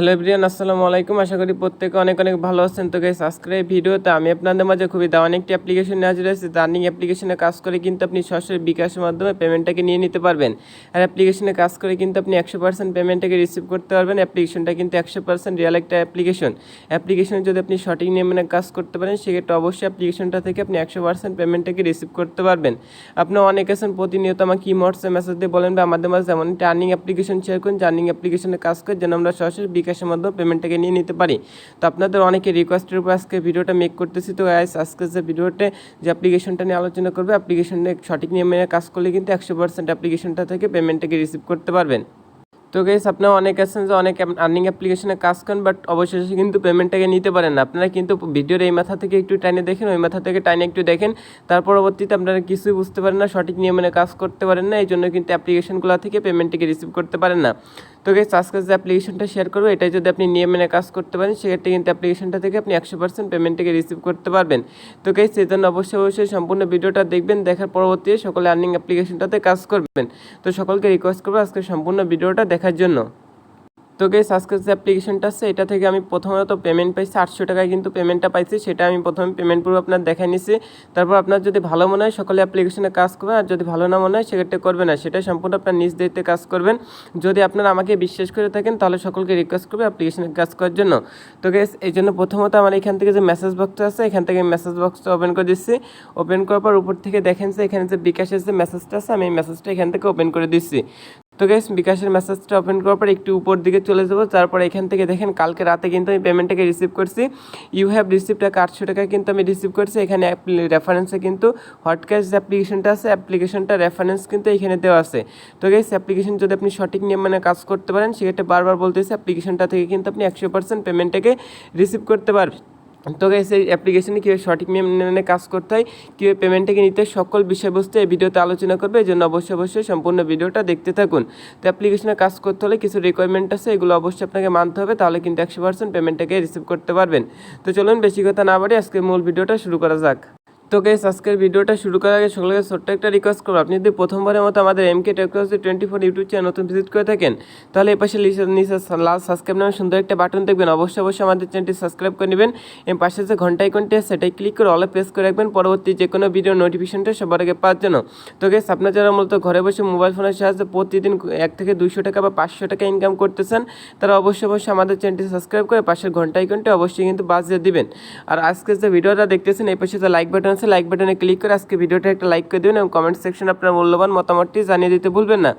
Hello everyone আসসালামু আলাইকুম। আশা করি প্রত্যেকে অনেক অনেক ভালো আছেন। তো গাইস আজকের এই ভিডিওতে আমি আপনাদের মাঝে খুবই দাওয়ান একটি অ্যাপ্লিকেশন নিয়ে হাজির হয়েছি। আর্নিং অ্যাপ্লিকেশনে কাজ করে কিন্তু আপনি সরাসরি বিকাশের মাধ্যমে পেমেন্টটাকে নিয়ে নিতে পারবেন। আর অ্যাপ্লিকেশনে কাজ করে কিন্তু আপনি একশো পার্সেন্ট পেমেন্টটাকে রিসিভ করতে পারবেন। অ্যাপ্লিকেশনটা কিন্তু একশো পার্সেন্ট রিয়েল একটা অ্যাপ্লিকেশন অ্যাপ্লিকেশনে যদি আপনি সঠিক নিয়মে কাজ করতে পারেন, সেক্ষেত্রে অবশ্যই অ্যাপ্লিকেশনটা থেকে আপনি একশো পার্সেন্ট পেমেন্টটাকে রিসিভ করতে পারবেন। আপনি অনেক আছেন প্রতিনিয়ত আমাকে ইমোটসে মেসেজ দিয়ে বলেন বা আমাদের মাঝে যেমন একটা অ্যাপ্লিকেশন শেয়ার করুন। যে অ্যাপ্লিকেশনে কাজ করে যেন আমরা সরাসরি বিকাশের মাধ্যমে পেমেন্টটাকে নিয়ে নিতে পারি। তো আপনাদের অনেকে রিকোয়েস্টের উপর আজকে ভিডিওটা মেক করতেছি। তো গাইস আজকে যে ভিডিওতে যে অ্যাপ্লিকেশনটা নিয়ে আলোচনা করবে অ্যাপ্লিকেশনে সঠিক নিয়মে কাজ করলে কিন্তু একশো পার্সেন্ট অ্যাপ্লিকেশনটা থেকে পেমেন্টটাকে রিসিভ করতে পারবেন। তো গেস আপনারা অনেক আছেন যে অনেক আর্নিং অ্যাপ্লিকেশনে কাজ করেন বাট অবশেষে কিন্তু পেমেন্টটাকে নিতে পারেন না। আপনারা কিন্তু ভিডিওর এই মাথা থেকে একটু টাইনে দেখেন, ওই মাথা থেকে টাইনে একটু দেখেন। তার পরবর্তীতে আপনারা কিছুই বুঝতে পারেন না, সঠিক নিয়মে কাজ করতে পারেন না এই জন্য কিন্তু অ্যাপ্লিকেশনগুলো থেকে পেমেন্টটিকে রিসিভ করতে পারেন না। তো গেস আজকে যে অ্যাপ্লিকেশনটা শেয়ার করব, এটাই যদি আপনি নিয়ে মেনে কাজ করতে পারেন, সেক্ষেত্রে কিন্তু অ্যাপ্লিকেশনটা থেকে আপনি একশো পার্সেন্ট পেমেন্টটাকে রিসিভ করতে পারবেন। তো গেস সেই জন্য অবশ্যই অবশ্যই সম্পূর্ণ ভিডিওটা দেখবেন, দেখার পরবর্তী সকলে আর্নিং অ্যাপ্লিকেশনটাতে কাজ করবেন। তো সকলকে রিকোয়েস্ট করব আজকে সম্পূর্ণ ভিডিওটা দেখার জন্য। তো গেস আজকে যে অ্যাপ্লিকেশনটা আছে, এটা থেকে আমি প্রথমত পেমেন্ট পাইছি, আটশো টাকায় কিন্তু পেমেন্টটা পাইছি, সেটা আমি প্রথমে পেমেন্ট পুরো আপনার দেখাই নিছি। তারপর আপনার যদি ভালো মনে হয়, সকলে অ্যাপ্লিকেশনে কাজ করবেন, আর যদি ভালো না মনে হয়, সেক্ষেত্রে করবে না সেটা সম্পূর্ণ আপনার নিজ দায়িত্বে কাজ করবেন। যদি আপনারা আমাকে বিশ্বাস করে থাকেন, তাহলে সকলকে রিকোয়েস্ট করবে অ্যাপ্লিকেশনে কাজ করার জন্য। তো গেস এই জন্য প্রথমত আমার এখান থেকে যে মেসেজ বক্সটা আছে, এখান থেকে মেসেজ বক্সটা ওপেন করে দিচ্ছি ওপেন করার পর উপর থেকে দেখেন যে, এখানে যে বিকাশের যে মেসেজটা আছে, আমি এই মেসেজটা এখান থেকে ওপেন করে দিচ্ছি তো গ্যাস বিকাশের মেসেজটা ওপেন করার পর একটু উপর দিকে চলে যাব। তারপর এখান থেকে দেখেন, কালকে রাতে কিন্তু আমি পেমেন্টটাকে রিসিভ করছি। ইউ হ্যাভ রিসিভ টাকা আটশো টাকা কিন্তু আমি রিসিভ করছি। এখানে রেফারেন্সে কিন্তু হট ক্যাশ যে অ্যাপ্লিকেশনটা আছে অ্যাপ্লিকেশনটা রেফারেন্স কিন্তু এখানে দেওয়া আছে। তো গ্যাস অ্যাপ্লিকেশন যদি আপনি সঠিক নিয়ম মানে কাজ করতে পারেন, সেক্ষেত্রে বারবার বলতেছি অ্যাপ্লিকেশনটা থেকে কিন্তু আপনি একশো পার্সেন্ট পেমেন্টটাকে রিসিভ করতে পারবেন। তো গাইস এই অ্যাপ্লিকেশনে কীভাবে সঠিক মেনে কাজ করতে হয়, কীভাবে পেমেন্টটাকে নিতে সকল বিষয়বস্তু এই ভিডিওতে আলোচনা করবে, এই জন্য অবশ্যই অবশ্যই সম্পূর্ণ ভিডিওটা দেখতে থাকুন। তো অ্যাপ্লিকেশনে কাজ করতে হলে কিছু রিকোয়ারমেন্ট আছে, এগুলো অবশ্যই আপনাকে মানতে হবে, তাহলে কিন্তু একশো পার্সেন্ট পেমেন্টটাকে রিসিভ করতে পারবেন। তো চলুন, বেশি কথা না বাড়ি আজকে মূল ভিডিওটা শুরু করা যাক। তো গেস আজকের ভিডিওটা শুরু করার আগে সকলকে ছোট্ট একটা রিকোয়েস্ট করব। আপনি যদি প্রথমবারের মতো আমাদের M K technology twenty four YouTube channel নতুন ভিজিট করে থাকেন, তাহলে এই পাশে নিচে লাল সাবস্ক্রাইব নামে সুন্দর একটা বাটন দেখবেন। অবশ্যই অবশ্যই আমাদের চ্যানেলটি সাবস্ক্রাইব করে নেবেন। এর পাশে যে ঘণ্টা আইকনটি আছে সেটাই ক্লিক করে অলে প্রেস করে রাখবেন। পরবর্তী যে কোনো ভিডিও নোটিফিকেশনটা সবার আগে পাওয়ার জন্য। তো গেস আপনার যারা মূলত ঘরে বসে মোবাইল ফোনের সাহায্যে প্রতিদিন এক থেকে দুশো টাকা বা পাঁচশো টাকা ইনকাম করতেছেন, তারা অবশ্যই অবশ্যই আমাদের চ্যানেলটি সাবস্ক্রাইব করে পাশের ঘণ্টা আইকনটি অবশ্যই কিন্তু বাজিয়ে দিবেন। আর আজকে যে ভিডিওটা দেখতেছেন, এই পাশে যে লাইক বাটন আছে লাইক বাটনে ক্লিক করে আজকে ভিডিওটা একটা লাইক করে দেবেন এবং কমেন্ট সেকশনে আপনার মূল্যবান মতামতটি জানিয়ে দিতে ভুলবেন না।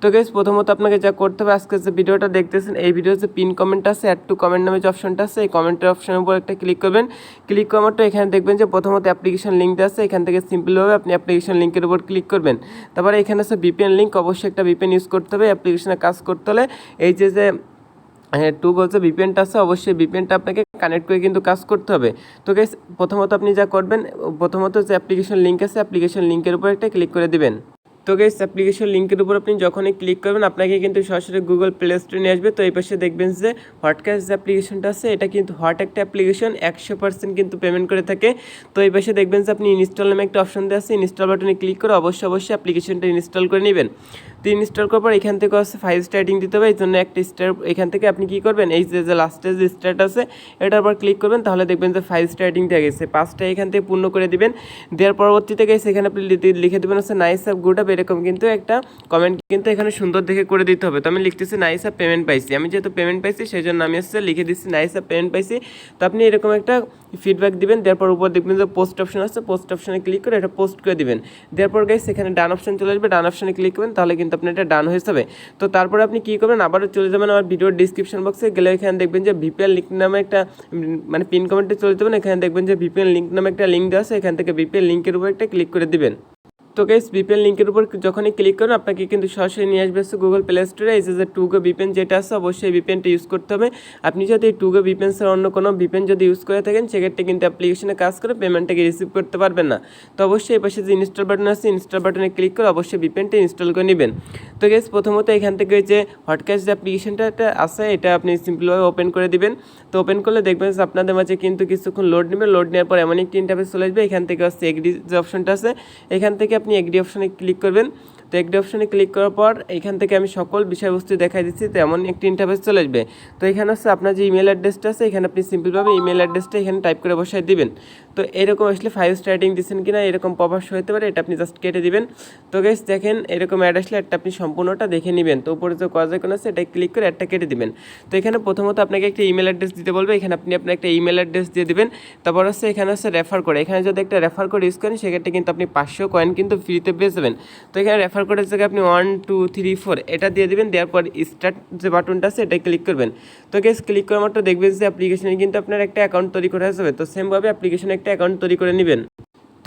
তো গেস প্রথমত আপনাকে যা করতে হবে আজকে যে ভিডিওটা দেখতেছেন, এই ভিডিও যে পিন কমেন্ট আছে অ্যাড টু কমেন্ট নামে যে অপশনটা আছে, এই কমেন্টের অপশনের উপর একটা ক্লিক করবেন। ক্লিক করার মাত্র এখানে দেখবেন যে প্রথমত অ্যাপ্লিকেশন লিঙ্ক আছে, এখান থেকে সিম্পলভাবে আপনি অ্যাপ্লিকেশন লিঙ্কের উপর ক্লিক করবেন। তারপরে এখানে আছে বিপিএন লিঙ্ক অবশ্যই একটা বিপিএন ইউজ করতে হবে। অ্যাপ্লিকেশনে কাজ করতে হলে এই যে যে হ্যাঁ টু বলছে বিপিএনটা আছে, অবশ্যই বিপিএনটা আপনাকে কানেক্ট করে কিন্তু কাজ করতে হবে। তো গাইস প্রথমত আপনি যা করবেন, প্রথমত যে অ্যাপ্লিকেশন লিঙ্ক আছে অ্যাপ্লিকেশন লিঙ্কের উপর একটা ক্লিক করে দিবেন। তো গাইস অ্যাপ্লিকেশন লিঙ্কের উপর আপনি যখনই ক্লিক করবেন, আপনাকে কিন্তু সরাসরি গুগল প্লে স্টোরে নিয়ে আসবে। তো এই পাশে দেখবেন যে হটক্যাশ যে অ্যাপ্লিকেশনটা আছে, এটা কিন্তু হট একটা অ্যাপ্লিকেশন একশো পার্সেন্ট কিন্তু পেমেন্ট করে থাকে। তো এই পাশে দেখবেন যে আপনি ইনস্টল নামে একটা অপশন দেওয়া আছে ইনস্টল বাটনে ক্লিক করে অবশ্যই অবশ্যই অ্যাপ্লিকেশনটা ইনস্টল করে নেবেন। তো স্টার করার পর এখান থেকে হচ্ছে ফাইভ স্টার রেটিং দিতে হবে, এই জন্য একটা স্টার এখান থেকে আপনি কী করবেন? এই যে লাস্টে যে স্টার্ট আছে, এটার পর ক্লিক করবেন, তাহলে দেখবেন যে ফাইভ স্টার রেটিং দেওয়া গেছে। পাঁচটা এখান থেকে পূর্ণ করে দিবেন, দেওয়ার পরবর্তীতে গেছে এখানে আপনি লিখে- দেবেন হচ্ছে নাইস অ্যাপ গুড আপ এরকম কিন্তু একটা কমেন্ট কিন্তু এখানে সুন্দর দেখে করে দিতে হবে। তো আমি লিখতেছি নাইস অ্যাপ পেমেন্ট পাইছি। আমি যেহেতু পেমেন্ট পাইছি সেই জন্য আমি হচ্ছে লিখে দিচ্ছি নাইস অ্যাপ পেমেন্ট পাইছি। তো আপনি এরকম একটা ফিডব্যাক দিবেন, দেওয়ার পর উপর দেখবেন যে পোস্ট অপশন আছে পোস্ট অপশনে ক্লিক করে এটা পোস্ট করে দিবেন। দেওয়ার পর গাইস এখানে ডান অপশন চলে আসবে ডান অপশনে ক্লিক করবেন, তাহলে কিন্তু আপনার এটা ডান হয়ে যাবে। তো তারপরে আপনি কী করবেন, আবারও চলে যাবেন আমার ভিডিওর ডিসক্রিপশন বক্সে গেলে এখানে দেখবেন যে ভিপিএল লিঙ্ক নামে একটা মানে পিন কমেন্টে চলে যাবেন এখানে দেখবেন যে ভিপিএল লিঙ্ক নামে একটা লিঙ্ক দেওয়া আছে, এখান থেকে ভিপিএল লিঙ্কের উপর একটা ক্লিক করে দিবেন। তো গাইস বিপিএন লিঙ্কের উপর যখনই ক্লিক করুন আপনাকে কিন্তু সরাসরি নিয়ে আসবে হচ্ছে গুগল প্লে স্টোরে এই যে টু গো বিপেন যেটা আছে, অবশ্যই বিপেনটা ইউজ করতে হবে। আপনি যদি এই টু গো বিপেন্সের অন্য কোনো বিপেন যদি ইউজ করে থাকেন, সেক্ষেত্রে কিন্তু অ্যাপ্লিকেশনে কাজ করে পেমেন্টটাকে রিসিভ করতে পারবেন না। তো অবশ্যই এই পাশে যে ইনস্টল বাটন আছে ইনস্টল বাটনে ক্লিক করে অবশ্যই বিপেনটা ইনস্টল করে নেবেন। তো গাইস প্রথমত এখান থেকে যে হটক্যাশ যে অ্যাপ্লিকেশনটা আছে, এটা আপনি সিম্পলভাবে ওপেন করে দিবেন। তো ওপেন করলে দেখবেন আপনাদের মাঝে কিন্তু কিছুক্ষণ লোড নেবে। লোড নেওয়ার পর এমন একটি ইন্টারফেস চলে আসবে। এখান থেকে হচ্ছে এগ্রি যে অপশনটা আছে, এখান থেকে আপনি এগ্রি অপশানে ক্লিক করবেন। তো একটি অপশনে ক্লিক করার পর এখান থেকে আমি সকল বিষয়বস্তু দেখাই দিচ্ছি তো এমন একটি ইন্টারফেস চলে আসবে। তো এখানে হচ্ছে আপনার যে ইমেল অ্যাড্রেসটা আছে, এখানে আপনি সিম্পলভাবে ইমেল অ্যাড্রেসটা এখানে টাইপ করে বসাই দিবেন। তো এরকম আসলে ফাইভ স্টার রেটিং দিচ্ছেন কিনা, এরকম পপাস হতে পারে, এটা আপনি জাস্ট কেটে দিবেন। তো গেস দেখেন এরকম অ্যাড আসলে একটা আপনি সম্পূর্ণটা দেখে নেবেন। তো উপরে যে কজ আইকন আছে, এটা ক্লিক করে একটা কেটে দিবেন। তো এখানে প্রথমত আপনাকে একটা ইমেল অ্যাড্রেস দিতে বলবে, এখানে আপনি আপনার একটা ইমেল অ্যাড্রেস দিয়ে দিবেন। তারপর হচ্ছে এখানে হচ্ছে রেফার করে, এখানে যদি একটা রেফার কোড ইউজ করেন, সেক্ষেত্রে কিন্তু আপনি পাঁচশো কয়েন কিন্তু ফ্রিতে পেয়ে যাবেন। তো এখানে রেফার কোডের জায়গায় আপনি ওয়ান টু থ্রি ফোর এটা দিয়ে দেবেন, দেওয়ার পর স্টার্ট যে বাটনটা আছে এটা ক্লিক করবেন। তো গেস ক্লিক করার মাত্র দেখবেন যে অ্যাপ্লিকেশনে কিন্তু আপনার একটা অ্যাকাউন্ট তৈরি করা যাবে তো সেমভাবে অ্যাপ্লিকেশনে একটা অ্যাকাউন্ট তৈরি করে নেবেন।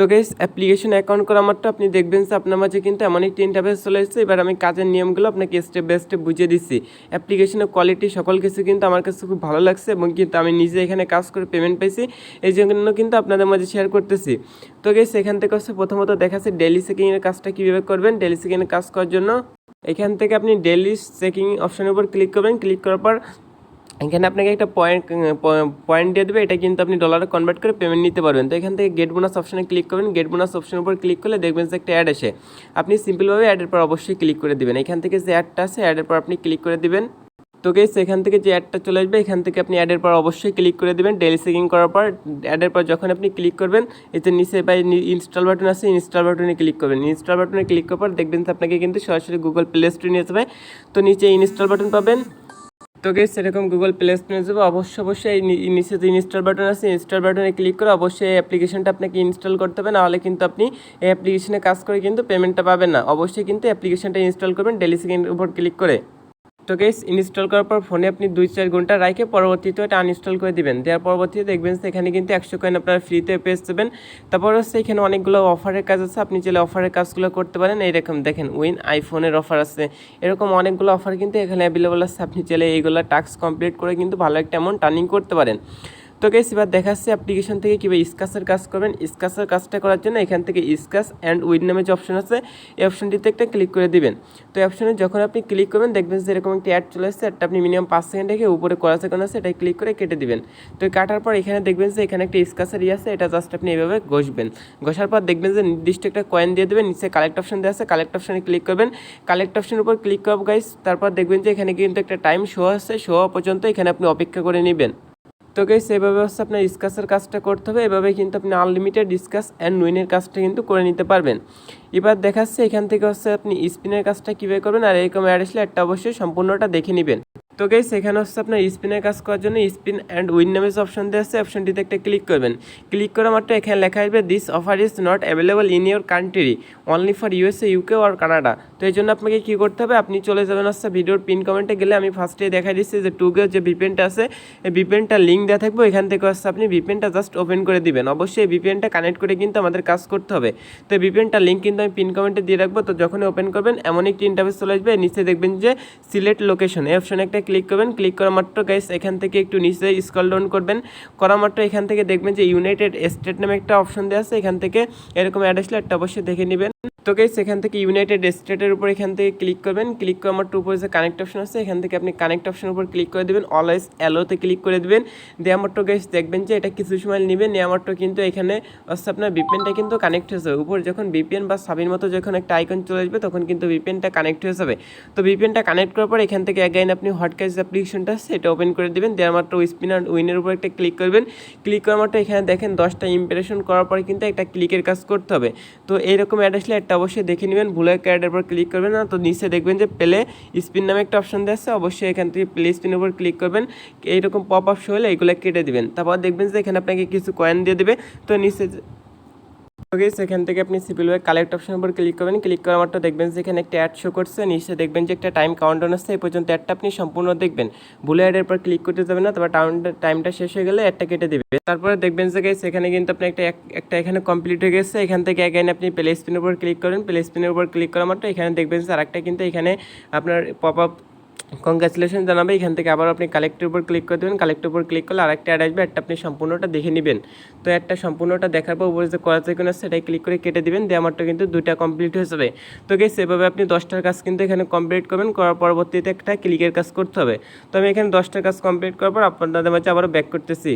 তো গেস অ্যাপ্লিকেশন অ্যাকাউন্ট করা মাত্র আপনি দেখবেন যে আপনার মাঝে কিন্তু এমন একটি ইন্টারফেস চলে এসেছে। এবার আমি কাজের নিয়মগুলো আপনাকে স্টেপ বাই স্টেপ বুঝিয়ে দিচ্ছি। অ্যাপ্লিকেশনের কোয়ালিটি সকল কিছু কিন্তু আমার কাছে খুব ভালো লাগছে এবং কিন্তু আমি নিজে এখানে কাজ করে পেমেন্ট পাইছি। এই জন্য কিন্তু আপনাদের মাঝে শেয়ার করতেছি। তো গেস এখান থেকে হচ্ছে প্রথমত দেখাচ্ছে ডেলি চেকিংয়ের কাজটা কীভাবে করবেন। ডেলি চেকিংয়ের কাজ করার জন্য এখান থেকে আপনি ডেলি চেকিং অপশনের উপর ক্লিক করবেন। ক্লিক করার পর এখানে আপনাকে একটা পয়েন্ট পয়েন্ট দিয়ে দেবে, এটা কিন্তু আপনি ডলারে কনভার্ট করে পেমেন্ট নিতে পারবেন। তো এখান থেকে গেট বোনাস অপশনে ক্লিক করবেন। গেট বোনাস অপশনের উপর ক্লিক করলে দেখবেন যে একটা অ্যাড আসে। আপনি সিম্পলভাবে অ্যাডের পর অবশ্যই ক্লিক করে দিবেন। এখান থেকে যে অ্যাডটা আছে অ্যাডের পর আপনি ক্লিক করে দেবেন। তো গেস এখান থেকে যে অ্যাডটা চলে আসবে, এখান থেকে আপনি অ্যাডের পর অবশ্যই ক্লিক করে দেবেন। ডেলি চেকিং করার পর অ্যাডের পর যখন আপনি ক্লিক করবেন, এতে নিচে বা ইনস্টল বাটন আছে ইনস্টল বাটনে ক্লিক করবেন। ইনস্টল বাটনে ক্লিক করার পর দেখবেন আপনাকে কিন্তু সরাসরি গুগল প্লে স্টোরে নিয়ে যাবে। তো নিচে ইনস্টল বাটন পাবেন। তো গেস সেরকম গুগল প্লে স্টোরে যাব। অবশ্যই অবশ্যই নিচে যে ইনস্টল বাটন আছে ইনস্টল বাটনে ক্লিক করে অবশ্যই এই অ্যাপ্লিকেশনটা আপনাকে ইনস্টল করতে হবে। নাহলে কিন্তু আপনি এই অ্যাপ্লিকেশনে কাজ করে কিন্তু পেমেন্টটা পাবেন না। অবশ্যই কিন্তু অ্যাপ্লিকেশনটা ইনস্টল করবেন ডেলি সেকেন্ড উপর ক্লিক করে। তো গেস ইনস্টল করার পর ফোনে আপনি দুই চার ঘণ্টা রাখে পরবর্তীতে এটা আনইনস্টল করে দিবেন। দেওয়ার পরবর্তীতে দেখবেন এখানে কিন্তু একশো কয়েন আপনারা ফ্রিতে পেয়ে যাবেন। তারপর হচ্ছে এখানে অনেকগুলো অফারের কাজ আছে। আপনি চাইলে অফারের কাজগুলো করতে পারেন। এইরকম দেখেন উইন আইফোনের অফার আছে। এরকম অনেকগুলো অফার কিন্তু এখানে অ্যাভেলেবল আছে। আপনি চাইলে এইগুলো টাস্ক কমপ্লিট করে কিন্তু ভালো একটা অ্যামাউন্ট টার্নিং করতে পারেন। তো গেস এবার দেখাচ্ছে অ্যাপ্লিকেশন থেকে কীভাবে স্কাসের কাজ করবেন। স্কাসের কাজটা করার জন্য এখান থেকে স্কাস অ্যান্ড উইড নামে যে অপশন আছে, এই অপশনটিতে একটা ক্লিক করে দিবেন। তো অপশনে যখন আপনি ক্লিক করবেন, দেখবেন যে এরকম একটি অ্যাড চলে আসছে। অ্যাডটা আপনি মিনিমাম পাঁচ সেকেন্ড রেখে উপরে করা সেকেন্ড আছে এটা ক্লিক করে কেটে দিবেন। তো কাটার পর এখানে দেখবেন যে এখানে একটা স্কাসের ইয়ে আছে, এটা জাস্ট আপনি এইভাবে ঘষবেন। ঘষার পর দেখবেন যে নির্দিষ্ট একটা কয়েন দিয়ে দেবেন, নিচে কালেক্ট অপশন দেওয়া আছে কালেক্ট অপশনে ক্লিক করবেন। কালেক্ট অপশনের উপর ক্লিক করব গাইস তারপর দেখবেন যে এখানে কিন্তু একটা টাইম শো আছে শো হওয়া পর্যন্ত এখানে আপনি অপেক্ষা করে নেবেন। তো গাইস এভাবে হচ্ছে আপনার ডিসকাসের কাজটা করতে হবে। এভাবে কিন্তু আপনি আনলিমিটেড ডিসকাস অ্যান্ড উইনের কাজটা কিন্তু করে নিতে পারবেন। এবার দেখাচ্ছে এখান থেকে হচ্ছে আপনি স্পিনের কাজটা কীভাবে করবেন আর এরকম অ্যাড আসলে একটা অবশ্যই সম্পূর্ণটা দেখে নেবেন। তো গাইস এখানে হচ্ছে আপনার স্পিনের কাজ করার জন্য স্পিন অ্যান্ড উইন নামে যে অপশন দেওয়া আছে। অপশনটিতে একটা ক্লিক করবেন। ক্লিক করা মাত্র এখানে লেখা আসবে this offer is not available in your country only for USA UK R Canada তো এই জন্য আপনাকে কী করতে হবে, আপনি চলে যাবেন হচ্ছে ভিডিওর পিন কমেন্টে গেলে আমি ফার্স্টে দেখা দিচ্ছি যে টুগের যে ভিপেনটা আছে, এই ভিপেনটা লিঙ্ক দেওয়া থাকবে। এখান থেকে হচ্ছে আপনি ভিপেনটা জাস্ট ওপেন করে দিবেন। অবশ্যই ভিপেনটা কানেক্ট করে কিন্তু আমাদের কাজ করতে হবে। তো ভিপেনটা লিঙ্ক কিন্তু আমি পিন কমেন্টে দিয়ে রাখব, তো যখনই ওপেন করবেন, এমন একটি ইন্টারফেস চলে আসবে, নিচে দেখবেন যে সিলেক্ট লোকেশন এই অপশনে একটা ক্লিক করবেন ক্লিক করা মাত্র গাইস এখান থেকে একটু নিচে স্কল ডাউন করবেন, করা মাত্র এখান থেকে দেখবেন যে ইউনাইটেড স্টেট নামে একটা অপশন দেওয়া আছে, এখান থেকে এরকম অ্যাড আসলে একটা অবশ্যই দেখে নেবেন। তো গাইস এখান থেকে ইউনাইটেড স্টেটের উপর এখান থেকে ক্লিক করবেন। ক্লিক করার মাত্র উপরে যে কানেক্ট অপশন আছে। এখান থেকে আপনি কানেক্ট অপশনের উপর ক্লিক করে দেবেন। অলওয়েজ অ্যালোতে ক্লিক করে দেবেন। দেওয়া মাত্র গাইস দেখবেন যে এটা কিছু সময় নেবেন নেওয়া মাত্র কিন্তু এখানে হচ্ছে আপনার বিপিএনটা কিন্তু কানেক্ট হয়ে যাবে। উপর যখন বিপিএন বা সাবির মতো যখন একটা আইকন চলে আসবে, তখন কিন্তু বিপিএনটা কানেক্ট হয়ে যাবে। তো বিপিএনটা কানেক্ট করার পর এখান থেকে অ্যাগাইন আপনি হটকাইজ অ্যাপ্লিকেশনটা আছে, এটা ওপেন করে দেবেন। দেওয়ার মাত্র স্পিনার উইনের উপর একটা ক্লিক করবেন। ক্লিক করার মাত্র এখানে দেখেন দশটা ইম্প্রেশন করার পর কিন্তু একটা ক্লিকের কাজ করতে হবে। তো এইরকম অ্যাড আসলে একটা অবশ্যই দেখে নেবেন ভুলে ক্যারেটের উপর ক্লিক করবেন না, তো নিচে দেখবেন যে প্লে স্পিন নামে একটা অপশন দেওয়া আছে, অবশ্যই এখান থেকে প্লে স্পিনের উপর ক্লিক করবেন, এইরকম পপ আপ শো হলে এগুলো কেটে দেবেন। তারপর দেখবেন যে এখানে আপনাকে কিছু কয়েন দিয়ে দেবে, তো নিচে ওকে সেখান থেকে আপনি সিপিল ওয়ে কালেক্ট অপশনের উপর ক্লিক করবেন। ক্লিক করার মাত্র দেখবেন যে এখানে একটা অ্যাড শো করছে। নিচে দেখবেন যে একটা টাইম কাউন্টার আসছে এই পর্যন্ত অ্যাডটা আপনি সম্পূর্ণ দেখবেন। ভুলে অ্যাডের পর ক্লিক করতে যাবেন না। তারপর টাইমটা শেষ হয়ে গেলে অ্যাডটা কেটে দেবে তারপরে দেখবেন যে গাইস এখানে কিন্তু আপনি একটা একটা এখানে কমপ্লিট হয়ে গেছে। এখান থেকে এখানে আপনি প্লে স্পিনের উপর ক্লিক করেন। প্লে স্পিনের উপর ক্লিক করা মাত্র এখানে দেখবেন যে আরেকটা কিন্তু এখানে আপনার পপ আপ কংগ্রাচুলেশন জানাবে। এখান থেকে আবার আপনি কালেক্টের উপর ক্লিক করে দেবেন। কালেক্টের উপর ক্লিক করলে আরেকটা অ্যাড আসবে। একটা আপনি সম্পূর্ণটা দেখে নেবেন। তো একটা সম্পূর্ণটা দেখার পর উপরে যে করা যায় আছে সেটাই ক্লিক করে কেটে দেবেন। দিয়ে আমারটা কিন্তু দুইটা কমপ্লিট হয়ে যাবে। তো গেছে এভাবে আপনি দশটার কাজ কিন্তু এখানে কমপ্লিট করবেন। করার পরবর্তীতে একটা ক্লিকের কাজ করতে হবে। তো আমি এখানে দশটার কাজ কমপ্লিট করার পর আপনাদের মাঝে আবারও ব্যাক করতেছি।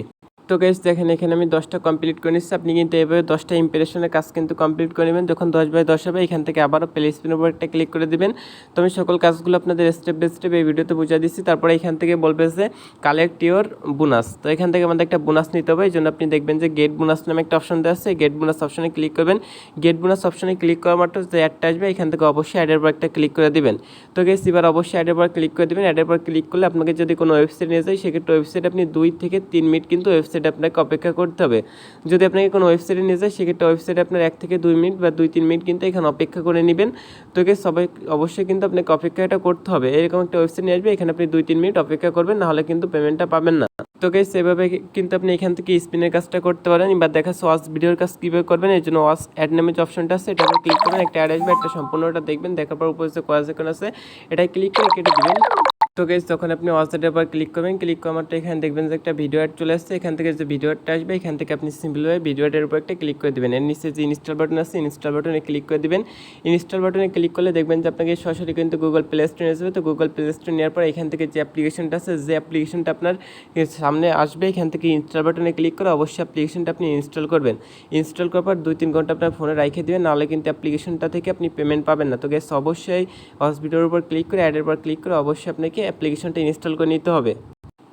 তো গাইস দেখেন, এখানে আমি দশটা কমপ্লিট করে নিচ্ছি। আপনি কিন্তু এভাবে দশটা ইম্প্রেশনের কাজ কিন্তু কমপ্লিট করে নেবেন। যখন দশ বাই দশ হবে, এখান থেকে আবারও প্লে স্ক্রিনের উপর একটা ক্লিক করে দিবেন। তো আমি সকল কাজগুলো আপনাদের স্টেপ বাই স্টেপ এই ভিডিওতে বুঝিয়ে দিচ্ছি। তারপরে এখান থেকে বলবে যে কালেক্ট ইওর বোনাস তো এখান থেকে আমাদের একটা বোনাস নিতে হবে। এই জন্য আপনি দেখবেন যে গেট বোনাস নামে একটা অপশন দেওয়া আছে। গেট বোনাস অপশনে ক্লিক করবেন। গেট বোনাস অপশনে ক্লিক করা মাত্র যে অ্যাডটা আসবে, এখান থেকে অবশ্যই অ্যাডের পর একটা ক্লিক করে দিবেন। তো গেস এবার অবশ্যই অ্যাডের পর ক্লিক করে দিবেন। অ্যাডের পর ক্লিক করলে আপনাকে যদি কোনো ওয়েবসাইট নিয়ে যায়, সেক্ষেত্রে ওয়েবসাইট আপনি দুই থেকে তিন মিনিট কিন্তু ওয়েবসাইট আপনাকে অপেক্ষা করতে হবে। যদি আপনাকে কোনো ওয়েবসাইটে নিয়ে যায়, সেক্ষেত্রে ওয়েবসাইটে আপনার এক থেকে দুই মিনিট বা দুই, তিন মিনিট কিন্তু এখানে অপেক্ষা করে নেবেন। তো সবাই অবশ্যই কিন্তু আপনাকে অপেক্ষাটা করতে হবে। এরকম একটা ওয়েবসাইট নিয়ে আসবে, এখানে আপনি দুই, তিন মিনিট অপেক্ষা করবেন, নাহলে কিন্তু পেমেন্টটা পাবেন না। তো গাইস এভাবে কিন্তু আপনি এখান থেকে স্পিনের কাজটা করতে পারেন, বা দেখা ওয়াচ ভিডিওর কাজ কীভাবে করবেন, এর জন্য ওয়াচ অ্যাড নামে যে অপশনটা আছে, এটা ক্লিক করবেন, একটা অ্যাড আসবে একটা সম্পূর্ণটা দেখবেন, দেখার পর উপরে যে কয়েক আছে, এটা ক্লিক করে কেটে দিবেন। তো গেস যখন আপনি ওয়াচের উপর ক্লিক করবেন ক্লিক করার এখানে দেখবেন যে একটা ভিডিও অ্যাড চলে আসছে। এখান থেকে যে ভিডিও অ্যাডটা আসবে, এখান থেকে আপনি সিম্পলভাবে ভিডিও অ্যাডের উপর একটা ক্লিক করে দেবেন। এর নিচে যে ইনস্টল বাটন আছে ইনস্টল বাটনে ক্লিক করে দেবেন। ইনস্টল বাটনে ক্লিক করলে দেখবেন যে আপনাকে সরাসরি কিন্তু গুগল প্লে স্টোরে আসবে। তো গুগল প্লে স্টোর নেওয়ার পর এখান থেকে যে অ্যাপ্লিকেশনটা আছে, যে অ্যাপ্লিকেশনটা আপনার সামনে আসবে, এখান থেকে ইনস্টল বাটনে ক্লিক করে অবশ্যই অ্যাপ্লিকেশনটা আপনি ইনস্টল করবেন। ইনস্টল করার পর দুই তিন ঘণ্টা আপনার ফোনে রেখে দেবেন। নাহলে কিন্তু অ্যাপ্লিকেশনটা থেকে আপনি পেমেন্ট পাবেন না। তো গ্যাস অবশ্যই হসপিটালের উপর ক্লিক করে অ্যাডের উপর ক্লিক করে অবশ্যই আপনাকে অ্যাপ্লিকেশনটা ইনস্টল করে নিতে হবে।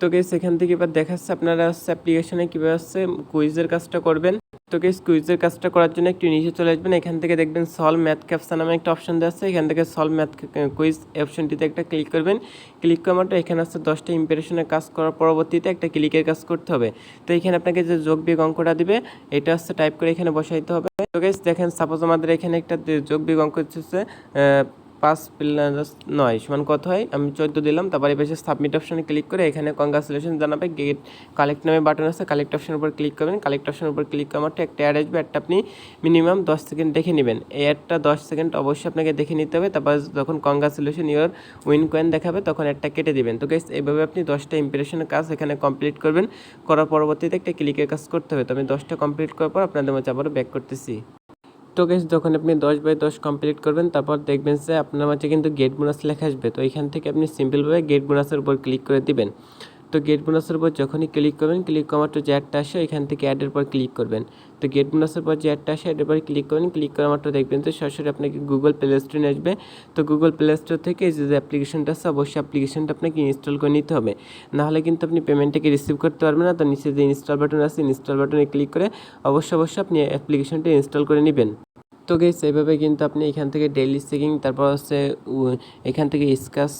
তো গেস এখান থেকে এবার দেখাচ্ছে আপনারা হচ্ছে অ্যাপ্লিকেশনে কীভাবে হচ্ছে কুইজের কাজটা করবেন। তো গেস কুইজের কাজটা করার জন্য একটু নিচে চলে আসবেন। এখান থেকে দেখবেন সল ম্যাথ ক্যাপসা নামে একটা অপশন দেওয়া আছে। এখান থেকে সল ম্যাথ কুইজ অপশনটিতে একটা ক্লিক করবেন। ক্লিক করার মাত্র এখানে হচ্ছে দশটা ইম্প্রেশনের কাজ করার পরবর্তীতে একটা ক্লিকের কাজ করতে হবে। তো এখানে আপনাকে যে যোগ বিয়োগ অঙ্কটা দিবে, এটা হচ্ছে টাইপ করে এখানে বসাইতে হবে। তো গেস দেখেন সাপোজ আমাদের এখানে একটা যোগ বিয়োগ অঙ্ক হচ্ছে পাঁচ প্লাস নয় সমান কত হয়? আমি চোদ্দ দিলাম, তারপর এই পাশে সাবমিট অপশনে ক্লিক করে এখানে কংগ্রাচুলেশন জানাবে গেট কালেক্ট নামে বাটন আছে কালেক্ট অপশনের উপর ক্লিক করবেন কালেক্ট অপশনের উপর ক্লিক করার মাত্র একটা অ্যাড আসবে অ্যাডটা আপনি মিনিমাম দশ সেকেন্ড দেখে নেবেন। এই অ্যাডটা দশ সেকেন্ড অবশ্যই আপনাকে দেখে নিতে হবে, তারপর যখন কংগ্রাচুলেশন ইউর উইন কয়েন দেখাবে, তখন একটা কেটে দিবেন। তো গাইস এইভাবে আপনি দশটা ইম্প্রেশনের কাজ এখানে কমপ্লিট করবেন, করার পরবর্তীতে একটা ক্লিকের কাজ করতে হবে। তো আমি দশটা কমপ্লিট করার পর আপনাদের মাঝে আবারও ব্যাক করতেছি। তো যখন আপনি দশ বাই দশ কমপ্লিট করবেন, তারপর দেখবেন যে আপনার মাঝে কিন্তু গেট বোনাস লেখা আসবে। তো এখান থেকে আপনি সিম্পলভাবে গেট বোনাসের উপর ক্লিক করে দিবেন। তো গেট বোনাসের উপর যখনই ক্লিক করবেন ক্লিক করার মাত্র যে অ্যাডটা আসে এখান থেকে অ্যাডের পর ক্লিক করবেন। তো গেট বোনাসের পর যে অ্যাডটা আসে অ্যাডের পর ক্লিক করবেন ক্লিক করার মাত্র দেখবেন যে সরাসরি আপনাকে গুগল প্লে স্টোরে আসবে। তো গুগল প্লে স্টোর থেকে এই যে অ্যাপ্লিকেশনটা আছে, অবশ্যই অ্যাপ্লিকেশনটা আপনাকে ইনস্টল করে নিতে হবে। নাহলে কিন্তু আপনি পেমেন্টটাকে রিসিভ করতে পারবেন না। তো নিচে যে ইনস্টল বাটন আছে ইনস্টল বাটনে ক্লিক করে অবশ্যই অবশ্যই আপনি অ্যাপ্লিকেশনটা ইনস্টল করে নেবেন। তো গেস এইভাবে কিন্তু আপনি এখান থেকে ডেইলি চেকিং তারপর হচ্ছে এখান থেকে স্কাস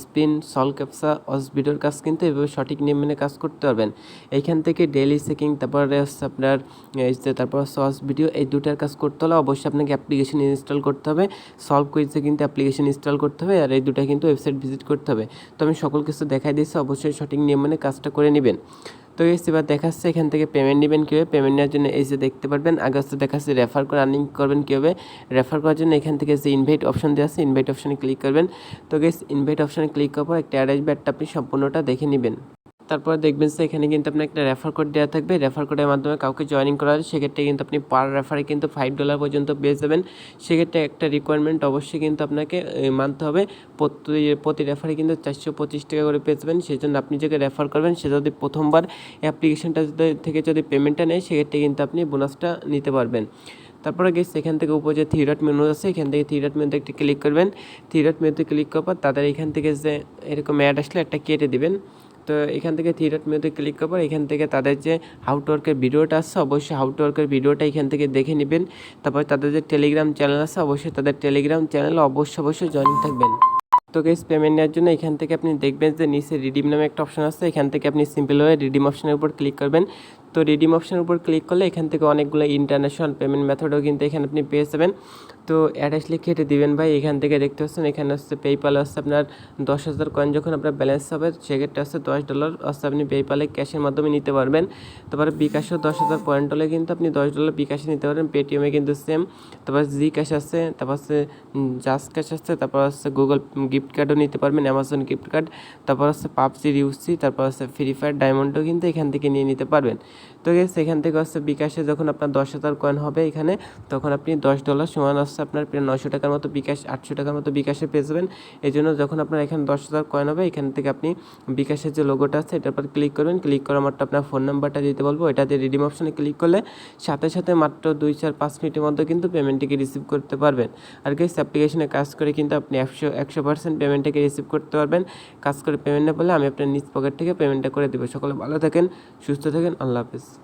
স্পিন সল ক্যাপসা অসবিডোর কাজ কিন্তু এভাবে সঠিক নিয়ম মেনে কাজ করতে পারবেন। এইখান থেকে ডেইলি চেকিং তারপরে হচ্ছে আপনার তারপর হচ্ছে অস ভিডিও এই দুটার কাজ করতে হলে অবশ্যই আপনাকে অ্যাপ্লিকেশন ইনস্টল করতে হবে। সলভ কুইজে কিন্তু অ্যাপ্লিকেশন ইনস্টল করতে হবে, আর এই দুটা কিন্তু ওয়েবসাইট ভিজিট করতে হবে। তো আমি সকল কিছু দেখাই দিয়েছি, অবশ্যই সঠিক নিয়ম মেনে কাজটা করে নেবেন। তো এই এবার দেখাচ্ছে এখান থেকে পেমেন্ট নেবেন কীভাবে? পেমেন্ট নেওয়ার জন্য এই যে দেখতে পারবেন, আগস্ট দেখাচ্ছে রেফার করে আর্নিং করবেন কীভাবে? রেফার করার জন্য এখান থেকে যে ইনভাইট অপশন দেওয়া আছে ইনভাইট অপশানে ক্লিক করবেন। তো গেস ইনভাইট অপশানে ক্লিক করার পর একটা অ্যাড আসবে আপনি সম্পূর্ণটা দেখে নেবেন। তারপর দেখবেন যে এখানে কিন্তু আপনার একটা রেফার কোড দেওয়া থাকবে। রেফার কোডের মাধ্যমে কাউকে জয়েনিং করা হয় সেক্ষেত্রে কিন্তু আপনি পার রেফারে কিন্তু ফাইভ ডলার পর্যন্ত পেয়ে যাবেন। সেক্ষেত্রে একটা রিকোয়ারমেন্ট অবশ্যই কিন্তু আপনাকে মানতে হবে। প্রতি প্রতি রেফারে কিন্তু চারশো পঁচিশ টাকা করে পেয়ে যাবেন। সেই জন্য আপনি যাকে রেফার করবেন, সে যদি প্রথমবার অ্যাপ্লিকেশনটা থেকে যদি পেমেন্টটা নেয়, সেক্ষেত্রে কিন্তু আপনি বোনাসটা নিতে পারবেন। তারপরে গেছে এখান থেকে উপরে যে থ্রি ডট মেনু আছে, এখান থেকে থ্রি ডট মেনুতে একটি ক্লিক করবেন। থ্রি ডট মেনুতে ক্লিক করার পর তাদের এখান থেকে যে এরকম অ্যাড আসলে একটা কেটে দিবেন। তো এখান থেকে থ্রি ডট মেনুতে ক্লিক করার পর এখান থেকে তাদের যে হাউ টু ওয়ার্কের ভিডিওটা আসছে অবশ্যই হাউ টু ওয়ার্কের ভিডিওটা এখান থেকে দেখে নেবেন। তারপর তাদের যে টেলিগ্রাম চ্যানেল আছে, অবশ্যই তাদের টেলিগ্রাম চ্যানেল অবশ্যই অবশ্যই জয়েন থাকবেন। তো গেস পেমেন্ট নেওয়ার জন্য এখান থেকে আপনি দেখবেন যে নিচে রিডিম নামে একটা অপশন আছে, এখান থেকে আপনি সিম্পলভাবে রিডিম অপশনের উপর ক্লিক করবেন। তো রিডিম অপশনের উপর ক্লিক করলে এখান থেকে অনেকগুলো ইন্টারন্যাশনাল পেমেন্ট মেথডও কিন্তু এখানে আপনি পেয়ে যাবেন। তো অ্যাড আসলে কেটে দিবেন ভাই, এখান থেকে দেখতে পাচ্ছেন এখানে হচ্ছে পেইপাল হচ্ছে আপনার দশ হাজার কয়েন যখন আপনার ব্যালেন্স হবে, সেক্ষেত্রে হচ্ছে দশ ডলার হচ্ছে আপনি পেইপালে ক্যাশের মাধ্যমে নিতে পারবেন। তারপরে বিকাশেও দশ হাজার পয়েন্ট হলে কিন্তু আপনি দশ ডলার বিকাশে নিতে পারবেন পেটিএমে কিন্তু সেম তারপর জি ক্যাশ আছে, তারপর হচ্ছে জাস ক্যাশ আছে, তারপর হচ্ছে গুগল গিফট কার্ডও নিতে পারবেন অ্যামাজন গিফট কার্ড তারপর হচ্ছে পাবজির ইউসি তারপর হচ্ছে ফ্রি ফায়ার ডায়মন্ডও কিন্তু এখান থেকে নিয়ে নিতে পারবেন। তো সেখান থেকে হচ্ছে বিকাশে যখন আপনার দশ হাজার কয়েন হবে এখানে, তখন আপনি দশ ডলার সমান হচ্ছে আপনার প্রায় নশো টাকার মতো বিকাশ, আটশো টাকার মতো বিকাশে পেয়ে যাবেন। এই জন্য যখন আপনার এখানে দশ হাজার কয়েন হবে, এখান থেকে আপনি বিকাশের যে লোগোটা আছে, এটার উপর ক্লিক করবেন। ক্লিক করার মাত্র আপনার ফোন নাম্বারটা দিতে বলব। এটাতে রিডিম অপশানে ক্লিক করলে সাথে সাথে মাত্র দুই, চার, পাঁচ মিনিটের মধ্যে কিন্তু পেমেন্টটিকে রিসিভ করতে পারবেন। আর গেস অ্যাপ্লিকেশনে কাজ করে কিন্তু আপনি একশো একশো পার্সেন্ট পেমেন্টটাকে রিসিভ করতে পারবেন। কাজ করে পেমেন্ট না পেলে আমি আপনার নিজ পকেট থেকে পেমেন্টটা করে দেবো। সকলে ভালো থাকেন, সুস্থ থাকেন, আল্লাহ ist.